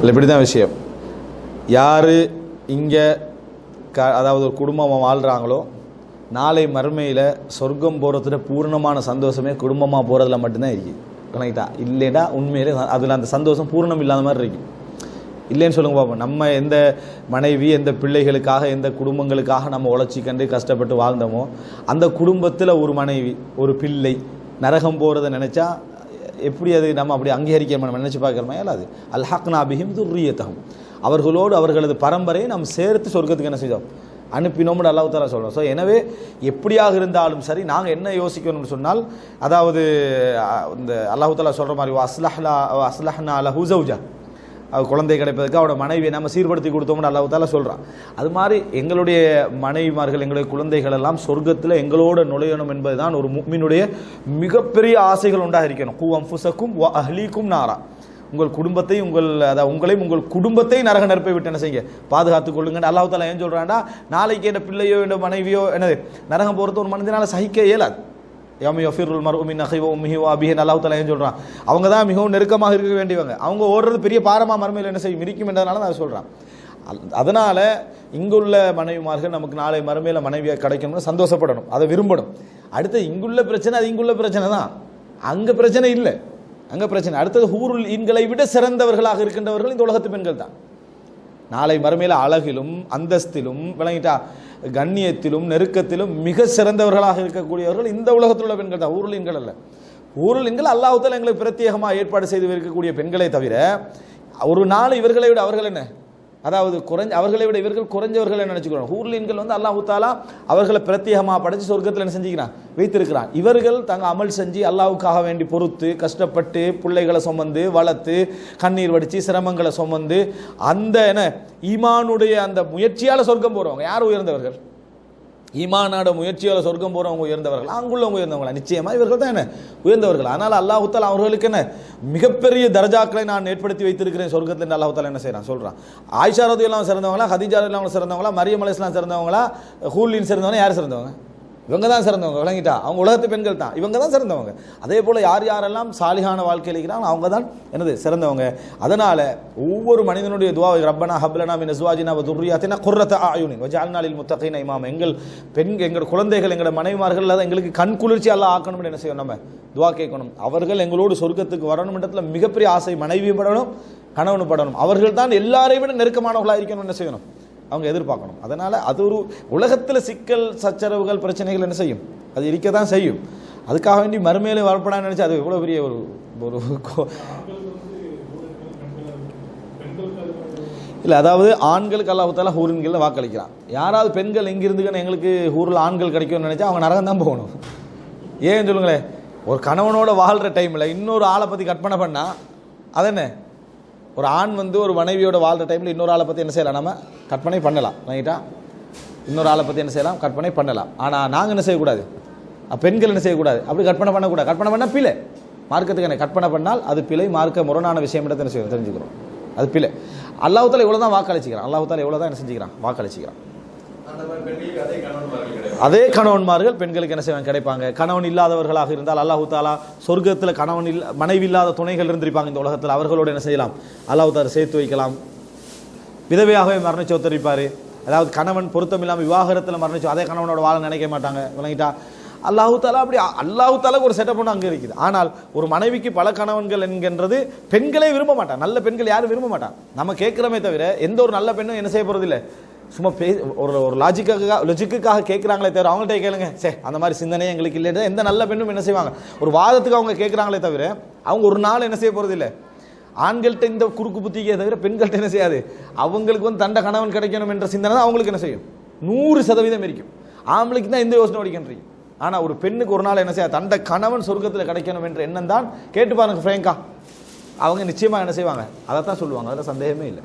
இல்லை இப்படி தான் விஷயம். யார் இங்கே க அதாவது ஒரு குடும்பமாக வாழ்கிறாங்களோ நாளை மறுமையில் சொர்க்கம் போகிறதுல பூர்ணமான சந்தோஷமே குடும்பமாக போகிறதுல மட்டும்தான் இருக்குது கணக்கிட்டா. இல்லைடா உண்மையிலே அதில் அந்த சந்தோஷம் பூர்ணம் இல்லாத மாதிரி இருக்குது இல்லைன்னு சொல்லுங்க பார்ப்போம் நம்ம எந்த மனைவி எந்த பிள்ளைகளுக்காக எந்த குடும்பங்களுக்காக நம்ம உழைச்சி கண்டு கஷ்டப்பட்டு வாழ்ந்தோமோ அந்த குடும்பத்தில் ஒரு மனைவி ஒரு பிள்ளை நரகம் போகிறத நினச்சா எப்படி அது நம்ம அப்படி அங்கீகரிக்க நம்ம நினச்சி பார்க்குறோமா? இயலாது. அல்ஹக்னா பிஹிம் துர்ரியத்தகம் அவர்களோடு அவர்களது பரம்பரையை நாம் சேர்த்து சொர்க்கத்துக்கு என்ன செய்தோம்? அனுப்பினோம்னு அல்லாஹ் தாலா சொல்கிறோம் ஸோ எனவே எப்படியாக இருந்தாலும் சரி நாங்கள் என்ன யோசிக்கணும்னு சொன்னால் அதாவது இந்த அல்லாஹ் சொல்கிற மாதிரி அஸ்லஹ்லா அஸ்லஹ்னா அல ஜவுஜா குழந்தை கிடைப்பதற்கு அவரோட மனைவியை நம்ம சீர்படுத்தி கொடுத்தோம்னு அல்லாஹ் சொல்கிறான் அது மாதிரி எங்களுடைய மனைவிமார்கள் எங்களுடைய குழந்தைகள் எல்லாம் சொர்க்கத்தில் எங்களோட நுழையணும் என்பதுதான் ஒரு முக்மினுடைய மிகப்பெரிய ஆசைகள் உண்டாக இருக்கணும் கூ அம்புசக்கும் அஹ்லீக்கும் நாரா. உங்கள் குடும்பத்தை உங்கள் அதாவது உங்களையும் உங்கள் குடும்பத்தை நரக நெருப்பை விட்டு என்ன செய்யுங்க? பாதுகாத்துக் கொள்ளுங்கன்னு அல்லாஹால ஏன் சொல்கிறான்டா நாளைக்கு என்ன பிள்ளையோ என்ன மனைவியோ என்னது நரகம் போகிறது ஒரு மனிதனால் சகிக்க இயலாது. யமி யஃபிருல் மர் உமின் அஹி உம்மிஹி அபிஹன் அல்லாஹ் தலா சொல்கிறான் அவங்க தான் மிகவும் நெருக்கமாக இருக்க வேண்டியவங்க. அவங்க ஓடுறது பெரிய பாரமாக மறுமையில் என்ன செய்யும்? இருக்கும் என்றதுனால நான் சொல்கிறான் அதனால் இங்குள்ள மனைவிமார்கள் நமக்கு நாளை மறுமையில் மனைவியாக கிடைக்கணும்னு சந்தோஷப்படணும். அதை விரும்பணும். அடுத்து இங்குள்ள பிரச்சனை அது இங்குள்ள பிரச்சனை தான். அங்கே பிரச்சனை இல்லை. அங்கே பிரச்சனை. அடுத்தது ஹூருல் ஈன்களை விட சிறந்தவர்களாக இருக்கின்றவர்கள் இந்த உலகத்து பெண்கள் தான். நாளை மறுமையில் அழகிலும் அந்தஸ்திலும் விளங்கிட்டா கண்ணியத்திலும் நெருக்கத்திலும் மிக சிறந்தவர்களாக இருக்கக்கூடியவர்கள் இந்த உலகத்தில் உள்ள பெண்கள் தான். ஊருளின்கள் அல்ல. ஊருளின்கள் அல்லாஹத்தில் எங்களுக்கு பிரத்யேகமாக ஏற்பாடு செய்து இருக்கக்கூடிய பெண்களை தவிர ஒரு நாள் இவர்களை விட அவர்கள் என்ன? அதாவது குறைஞ்ச அவர்களை விட இவர்கள் குறைஞ்சவர்கள் நினைச்சுக்கிறோம் ஹூர்லீன்கள் வந்து அல்லாஹு தாலா அவர்களை பிரத்யேகமாக படைச்சு சொர்க்கத்தில் என்ன செஞ்சுக்கிறான்? வைத்திருக்கிறான். இவர்கள் தங்க அமல் செஞ்சு அல்லாவுக்காக வேண்டி பொறுத்து கஷ்டப்பட்டு பிள்ளைகளை சுமந்து வளர்த்து கண்ணீர் வடித்து சிரமங்களை சுமந்து அந்த என்ன ஈமானுடைய அந்த முயற்சியால் சொர்க்கம் போகிறவங்க யார் உயர்ந்தவர்கள்? ஈமானோட முயற்சியால் சொர்க்கம் போகிறவங்க உயர்ந்தவர்கள். அங்குள்ளவங்க உயர்ந்தவங்களா? நிச்சயமா இவர்கள் தான் என்ன? உயர்ந்தவர்கள். ஆனால் அல்லாஹுத்தால் அவர்களுக்கு என்ன? மிகப்பெரிய தர்ஜாக்களை நான் ஏற்படுத்தி வைத்திருக்கிறேன் சொர்க்கத்தில் அல்லாஹுத்தால் என்ன செய்கிறான் சொல்கிறான் ஆயிஷா எல்லாம் சிறந்தவங்களா ஹதீஜா எல்லாம் சிறந்தவங்களா மரியமலைஸ்லாம் சிறந்தவங்களா ஹூலின் சிறந்தவங்க யார் சிறந்தவங்க? இவங்க தான் சிறந்தவங்க விளங்கிட்டா? அவங்க உலகத்து பெண்கள் தான். இவங்க தான் சிறந்தவங்க. அதே போல் யார் யாரெல்லாம் சாலிகான வாழ்க்கையில் இருக்கிறாங்க அவங்க தான் என்னது சிறந்தவங்க. அதனால் ஒவ்வொரு மனிதனுடைய துவா ரப்பனா ஹப்லனா மின் சுவாஜினா துர்ரியாத்தினா குர்ரத்த ஆயுனின் வஜால்நாளில் முத்தகைன இமாம். எங்கள் பெண் எங்கள் குழந்தைகள் எங்களோட மனைவிமார்கள் இல்லாத எங்களுக்கு கண் குளிர்ச்சி எல்லாம் ஆக்கணும்னு என்ன செய்யணும் நம்ம? துவா கேட்கணும். அவர்கள் எங்களோடு சொர்க்கத்துக்கு வரணும்ன்றதுல மிகப்பெரிய ஆசை மனைவியும் படணும் கணவனும் படணும். அவர்கள் தான் எல்லாரையும் விட நெருக்கமானவர்களாக இருக்கணும் என்ன செய்யணும்? அவங்க எதிர்பார்க்கணும். அதனால் அது ஒரு உலகத்தில் சிக்கல் சச்சரவுகள் பிரச்சனைகள் என்ன செய்யும்? அது இருக்க தான் செய்யும். அதுக்காக வேண்டி மறுமையில வரப்படான்னு நினச்சி அது எவ்வளோ பெரிய ஒரு ஒரு கோ- இல்லை அதாவது ஆண்களுக்கு அல்லாஹால ஹூரின்களில் வாக்களிக்கிறான். யாராவது பெண்கள் எங்கிருந்துக்குன்னு எங்களுக்கு ஊரில் ஆண்கள் கிடைக்கும்னு நினச்சா அவங்க நரகம் தான் போகணும். ஏன் சொல்லுங்களேன்? ஒரு கணவனோட வாழ்கிற டைமில் இன்னொரு ஆளை பற்றி கற்பனை பண்ணால் அதென்ன? ஒரு ஆண் வந்து ஒரு மனைவியோட வாழ்கிற டைமில் இன்னொரு ஆளை பற்றி என்ன செய்யலாம்? நம்ம கற்பனை பண்ணலாம். ரைட்டா இன்னொரு ஆளை பற்றி என்ன செய்யலாம்? கற்பனை பண்ணலாம். ஆனால் நாங்கள் என்ன செய்யக்கூடாது? பெண்கள் என்ன செய்யக்கூடாது? அப்படி கற்பனை பண்ணக்கூடாது. கற்பனை பண்ணால் பிழை. மார்க்கத்துக்கு என்ன? கற்பனை பண்ணால் அது பிழை. மார்க்க முரணான விஷயம் என்ன செய்யணும் தெரிஞ்சுக்கிறோம். அது பிழை. அல்லாஹால இவ்வளோ தான் வாக்களிச்சிக்கிறான். அல்லாஹால இவ்வளோ தான் என்ன செஞ்சுக்கிறான்? வாக்களிச்சிக்கிறான். அதே கணவன்மார்கள் பெண்களுக்கு என்ன செய்வாங்க? கிடைப்பாங்க. கணவன் இல்லாதவர்களாக இருந்தால் அல்லாஹு தாலா சொர்க்கத்தில் கணவன் இல்ல மனைவி இல்லாத துணைகள் இருந்திருப்பாங்க இந்த உலகத்தில். அவர்களோடு என்ன செய்யலாம்? அல்லாஹு தாலா சேர்த்து வைக்கலாம். விதவையாகவே மரணிச்சு ஒத்தரிப்பார். அதாவது கணவன் பொருத்தம் இல்லாமல் விவாகரத்தில் மரணிச்சு அதே கணவனோட வாழ நினைக்க மாட்டாங்க. விளங்கிட்டா? அல்லாஹு தாலா அப்படி அல்லாஹு தாலாக்கு ஒரு செட்டப் ஒன்று அங்கே இருக்குது. ஆனால் ஒரு மனைவிக்கு பல கணவன்கள் என்கின்றது பெண்களே விரும்ப மாட்டான் நல்ல பெண்கள் யாரும் விரும்ப மாட்டான் நம்ம கேட்குறோமே தவிர எந்த ஒரு நல்ல பெண்ணும் என்ன செய்ய போகிறது இல்லை சும்மா பே ஒரு ஒரு லாஜிக்காக லொஜிக்குக்காக கேட்குறாங்களே தவிர அவங்கள்ட்ட கேளுங்க. சே அந்த மாதிரி சிந்தனையே எங்களுக்கு இல்லை எந்த நல்ல பெண்ணும் என்ன செய்வாங்க? ஒரு வாதத்துக்கு அவங்க கேட்குறாங்களே தவிர அவங்க ஒரு நாள் என்ன செய்ய போகிறது இல்லை ஆண்கள்கிட்ட இந்த குறுக்கு புத்திக்கே தவிர பெண்கள்கிட்ட என்ன செய்யாது. அவங்களுக்கு வந்து தண்ட கணவன் கிடைக்கணும் என்ற சிந்தனை தான் அவங்களுக்கு என்ன செய்யும். நூறு சதவீதம் இருக்கும். ஆம்பளைக்கு தான் எந்த யோசனை வடிக்கின்றீங்க ஆனால் ஒரு பெண்ணுக்கு ஒரு நாள் என்ன செய்யாது? தண்ட கணவன் சொர்க்கத்தில் கிடைக்கணும் என்ற எண்ணம் தான் கேட்டு பாருங்க ஃப்ரேங்கா அவங்க நிச்சயமாக என்ன செய்வாங்க? அதை தான் சொல்லுவாங்க. அதில் சந்தேகமே இல்லை.